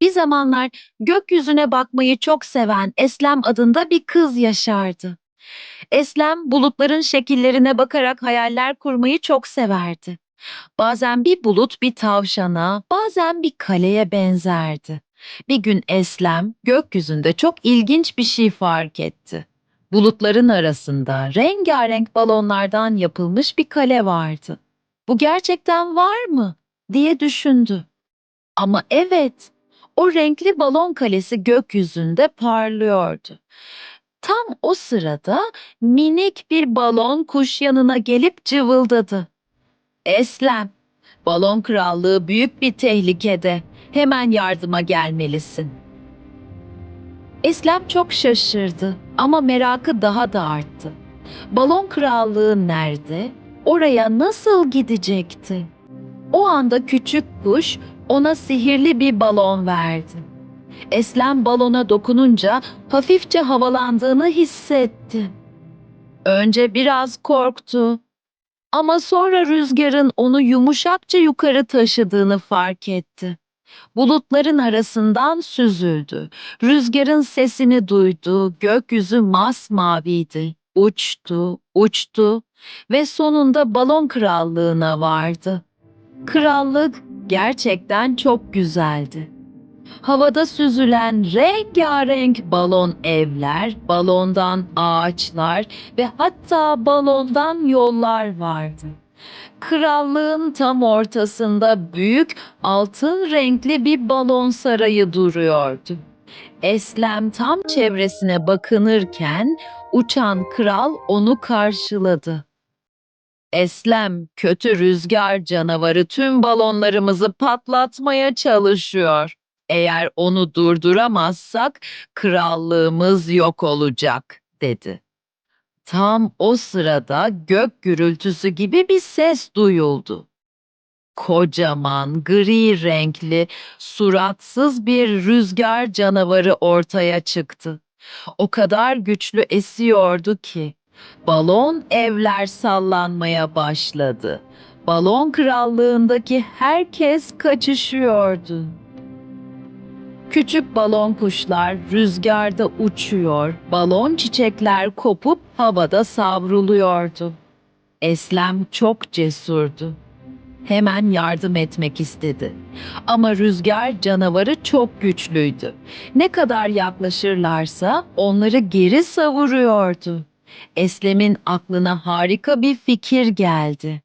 Bir zamanlar gökyüzüne bakmayı çok seven Eslem adında bir kız yaşardı. Eslem bulutların şekillerine bakarak hayaller kurmayı çok severdi. Bazen bir bulut bir tavşana, bazen bir kaleye benzerdi. Bir gün Eslem gökyüzünde çok ilginç bir şey fark etti. Bulutların arasında rengarenk balonlardan yapılmış bir kale vardı. Bu gerçekten var mı diye düşündü. Ama evet, o renkli balon kalesi gökyüzünde parlıyordu. Tam o sırada minik bir balon kuş yanına gelip cıvıldadı. Eslem, balon krallığı büyük bir tehlikede. Hemen yardıma gelmelisin. Eslem çok şaşırdı ama merakı daha da arttı. Balon krallığı nerede? Oraya nasıl gidecekti? O anda küçük kuş ona sihirli bir balon verdi. Eslem balona dokununca hafifçe havalandığını hissetti. Önce biraz korktu ama sonra rüzgarın onu yumuşakça yukarı taşıdığını fark etti. Bulutların arasından süzüldü. Rüzgarın sesini duydu. Gökyüzü masmaviydi. Uçtu, uçtu ve sonunda balon krallığına vardı. Krallık gerçekten çok güzeldi. Havada süzülen rengarenk balon evler, balondan ağaçlar ve hatta balondan yollar vardı. Krallığın tam ortasında büyük altın renkli bir balon sarayı duruyordu. Eslem tam çevresine bakınırken uçan kral onu karşıladı. Eslem, kötü rüzgar canavarı tüm balonlarımızı patlatmaya çalışıyor. Eğer onu durduramazsak krallığımız yok olacak, dedi. Tam o sırada gök gürültüsü gibi bir ses duyuldu. Kocaman, gri renkli, suratsız bir rüzgar canavarı ortaya çıktı. O kadar güçlü esiyordu ki balon evler sallanmaya başladı. Balon krallığındaki herkes kaçışıyordu. Küçük balon kuşlar rüzgarda uçuyor, balon çiçekler kopup havada savruluyordu. Eslem çok cesurdu. Hemen yardım etmek istedi. Ama rüzgar canavarı çok güçlüydü. Ne kadar yaklaşırlarsa onları geri savuruyordu. Eslem'in aklına harika bir fikir geldi.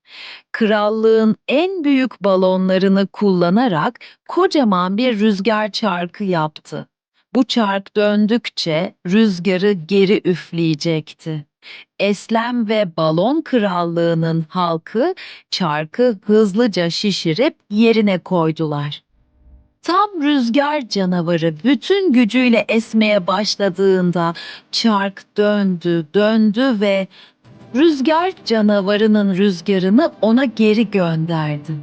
Krallığın en büyük balonlarını kullanarak kocaman bir rüzgar çarkı yaptı. Bu çark döndükçe rüzgarı geri üfleyecekti. Eslem ve balon krallığının halkı çarkı hızlıca şişirip yerine koydular. Tam rüzgar canavarı bütün gücüyle esmeye başladığında çark döndü, döndü ve rüzgar canavarının rüzgarını ona geri gönderdi.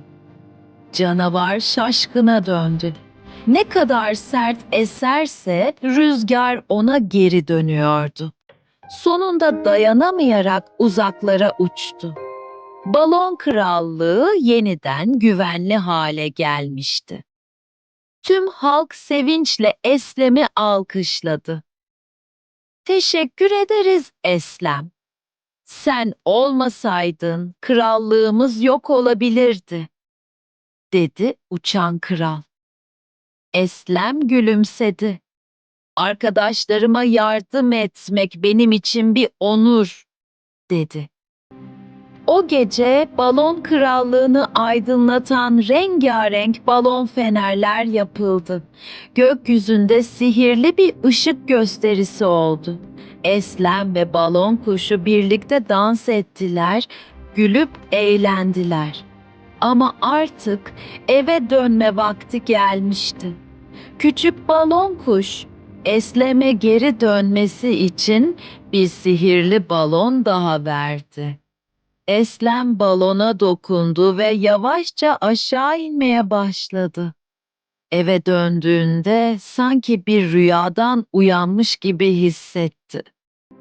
Canavar şaşkına döndü. Ne kadar sert eserse rüzgar ona geri dönüyordu. Sonunda dayanamayarak uzaklara uçtu. Balon krallığı yeniden güvenli hale gelmişti. Tüm halk sevinçle Eslem'i alkışladı. Teşekkür ederiz Eslem. Sen olmasaydın krallığımız yok olabilirdi, dedi uçan kral. Eslem gülümsedi. Arkadaşlarıma yardım etmek benim için bir onur, dedi. O gece balon krallığını aydınlatan rengarenk balon fenerler yapıldı. Gökyüzünde sihirli bir ışık gösterisi oldu. Eslem ve balon kuşu birlikte dans ettiler, gülüp eğlendiler. Ama artık eve dönme vakti gelmişti. Küçük balon kuş Eslem'e geri dönmesi için bir sihirli balon daha verdi. Eslem balona dokundu ve yavaşça aşağı inmeye başladı. Eve döndüğünde sanki bir rüyadan uyanmış gibi hissetti.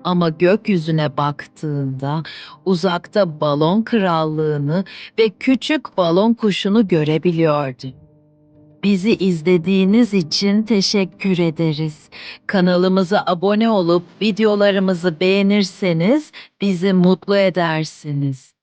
Ama gökyüzüne baktığında uzakta balon krallığını ve küçük balon kuşunu görebiliyordu. Bizi izlediğiniz için teşekkür ederiz. Kanalımıza abone olup videolarımızı beğenirseniz bizi mutlu edersiniz.